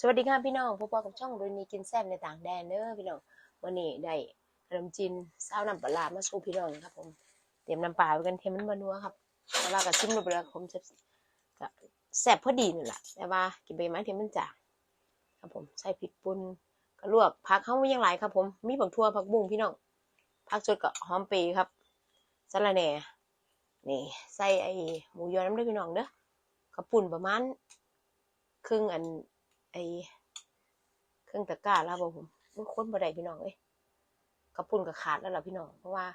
สวัสดีค่ะพี่น้องพบกับช่องรุนีกินแซ่บในต่างแดนเด้อพี่น้องวันนี้ได้ขนมจีนซาวน้ำปลามาสู่พี่น้องครับผมเตรียมน้ำปลาไว้กันเทมันมานัวครับปลาร้ากับซิมลงไปแล้วผมจะก็แซ่บพอดีนี่แหละแต่ว่ากินไปไหมที่มันจางครับผมใส่พริกป่นก็ลวกผักเขาไม่ยังหลครับผมมีผักทั่วผักบุ้งพี่น้องผักสดกับหอมปีครับสะระแหน่นี่ใส่ไอหมูยอน้ำเด้อพี่น้องเด้อกระปุ่นประมาณครึ่งอัน ไอเครื่องตะกร้าแล้วบ่ผมมันค้นบ่ได้พี่น้องเอ้ยกระปุ่นกับขาดแล้วล่ะพี่น้องเพราะว่า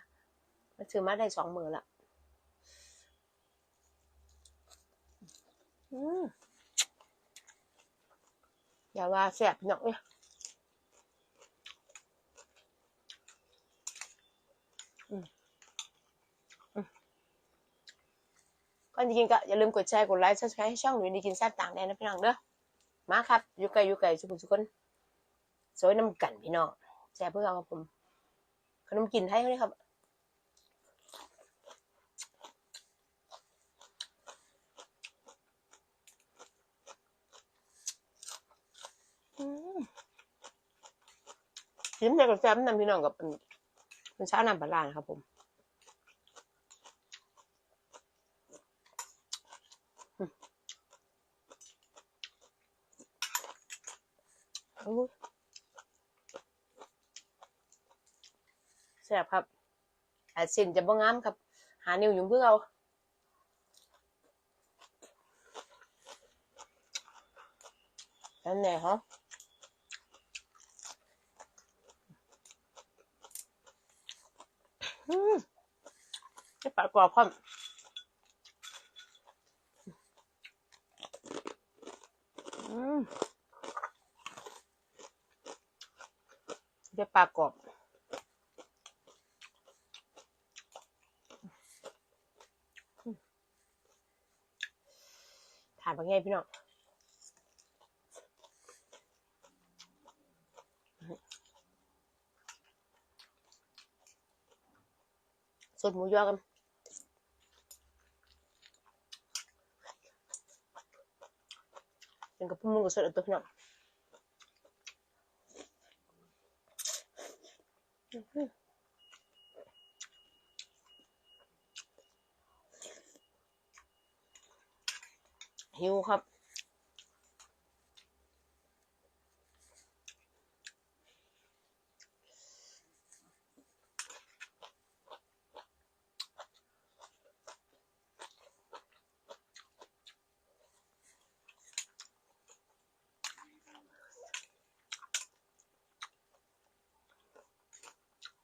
มันซื้อมาได้สองมือละอย่าว่าแซ่บพี่น้องเนี่ยก่อนจะกินก็อย่าลืมกดแชร์กดไลค์ subscribe ให้ช่องหนูดีกินแซ่บต่างแดนนะพี่น้องเด้อ มาครับอยู่ไกลอยู่ไกลสุขุมสุคนสวยน้ำกันพี่น้องแซ่บเพื่อเอาครับผม ขนมกินไทยเลยครับอืมยิ้มใจกับแซ่บน้ำพี่น้องกับเป็นเช้าน้ำปลาร้านครับผม แซ่บครับอาจสินจะบ่งามครับ หานิ้วยุ่งเพื่อเอาอันไหนฮะอืมไม่ปากกรอบพร้อมอืม จะปลากรอบ ถามว่าไงพี่น้องสดหมูยอกันเป็นกับพุ่มมือกับสดเอาตัวพี่น้องอื้อ หิวครับ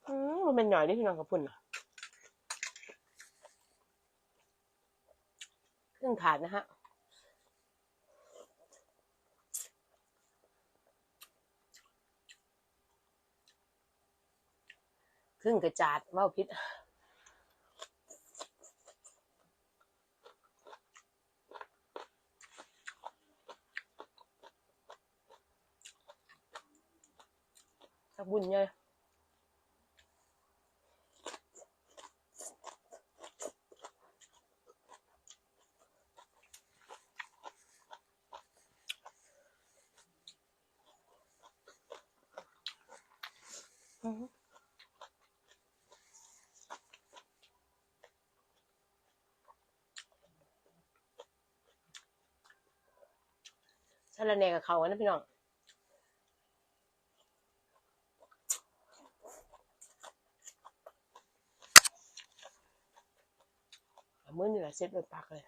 อื มันเป็นหน่อยที่พี่น้องกับพุ่นอะเครื่องถาดนะฮะครึ่งกระจาดว่าวพิษสักบุญเลย สาระแหน่กับเขากันนะพี่น้องมือนี่แหละเซ็ตไปปากเลย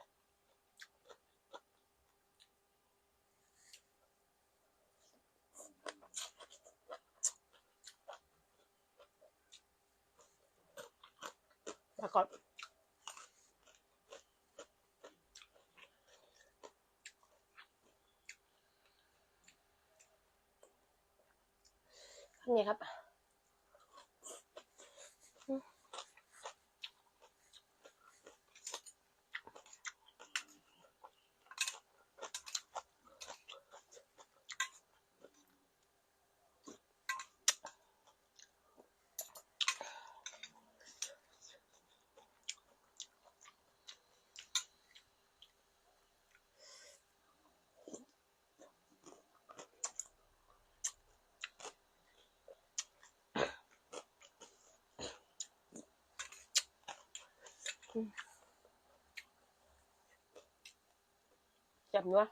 แล้วก็ข้าง นี้ครับ จับเนื้อ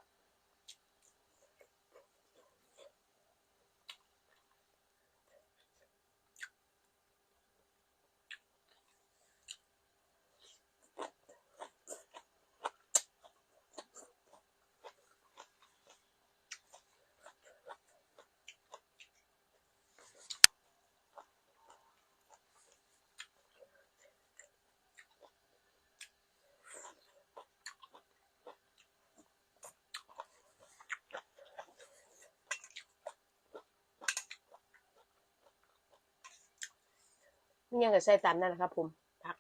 ยังกับใส่ตามนั่นนะครับผมพัก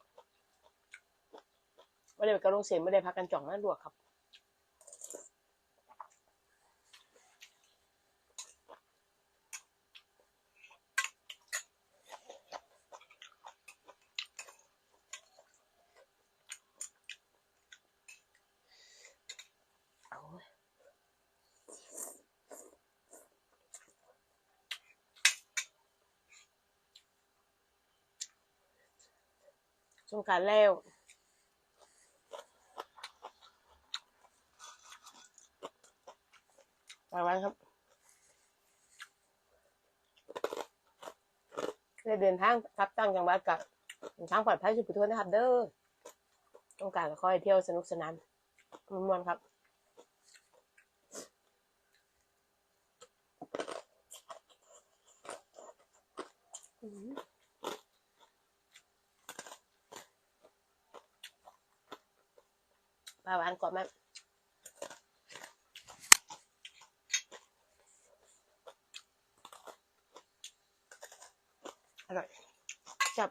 ไม่ได้ไปกระลงเสียงไม่ได้พักกันจ่องนั่นลวกครับ สงการแล้วไปวันครับได้เดินทางกลับต่างจังหวัดกับเดินทางปลอดภัยสุดทุกนะครับ เด้อต้องการก็ค่อยเที่ยวสนุกสนานมวนครับอืม ปลาหวานก่อบมากอร่อยจับ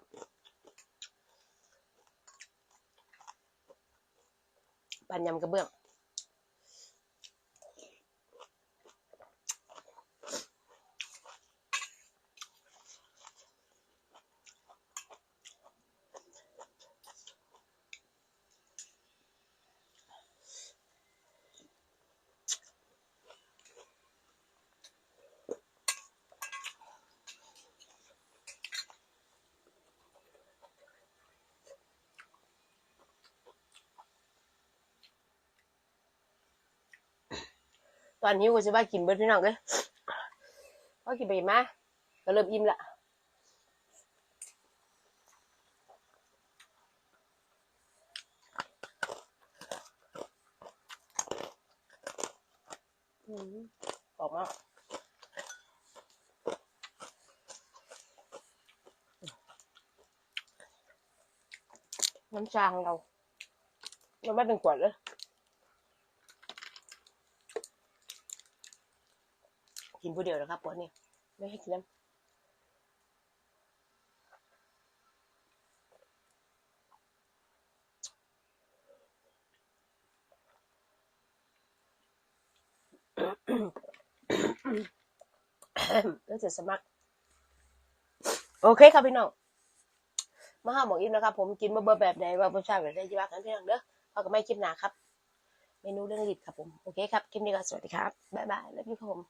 ปันยำกระเบื้อง ตอนนี้กูจะว่ากินเบิร์ดพี่น้องเลยพอกินไปมาก็เริ่มอิ่มละอืมออกมาน้ำชาของเราเราไม่เป็นขวดเลย กินผู้เดียวนะครับปวดนี่ไม่ให้กินน้ำแล้วจะสมัคร โอเคครับพี่น้องมาห้าหมอกอิ่มนะครับ ผมกินมาเบอร์แบบไหนว่าผมชอบแบบไหนจะว่ากันพี่น้องเด้อพอกับไม่คลิปหนาครับ เมนูเรื่องลิดครับผม โอเคครับ คลิปนี้ก็สวัสดีครับ บ๊ายบาย แล้วพี่คผม